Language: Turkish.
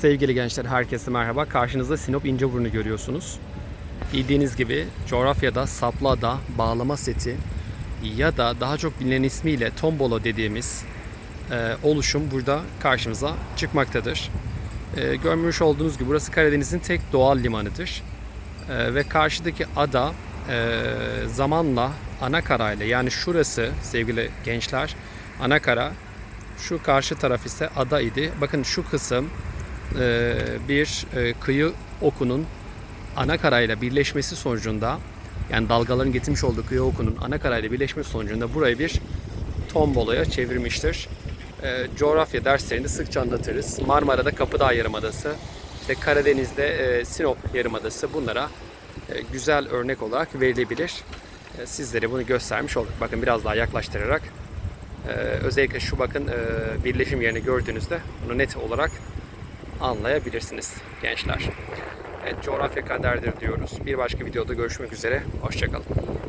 Sevgili gençler herkese merhaba. Karşınızda Sinop İnceburnu görüyorsunuz. Bildiğiniz gibi coğrafyada Saplada bağlama seti ya da daha çok bilinen ismiyle tombolo dediğimiz e, oluşum burada karşımıza çıkmaktadır. E, görmüş olduğunuz gibi burası Karadeniz'in tek doğal limanıdır. E, ve karşıdaki ada e, zamanla ana karayla yani şurası sevgili gençler ana kara şu karşı taraf ise ada idi. Bakın şu kısım e, bir e, kıyı okunun ana karayla birleşmesi sonucunda yani dalgaların getirmiş olduğu kıyı okunun ana karayla birleşmesi sonucunda burayı bir tomboloya çevirmiştir. E, coğrafya derslerinde sıkça anlatırız. Marmara'da Kapıdağ Yarımadası, işte Karadeniz'de Sinop Yarımadası bunlara güzel örnek olarak verilebilir. Sizlere bunu göstermiş olduk. Bakın biraz daha yaklaştırarak özellikle şu bakın birleşim yerini gördüğünüzde bunu net olarak anlayabilirsiniz gençler. Evet, coğrafya kaderdir diyoruz. Bir başka videoda görüşmek üzere. Hoşçakalın.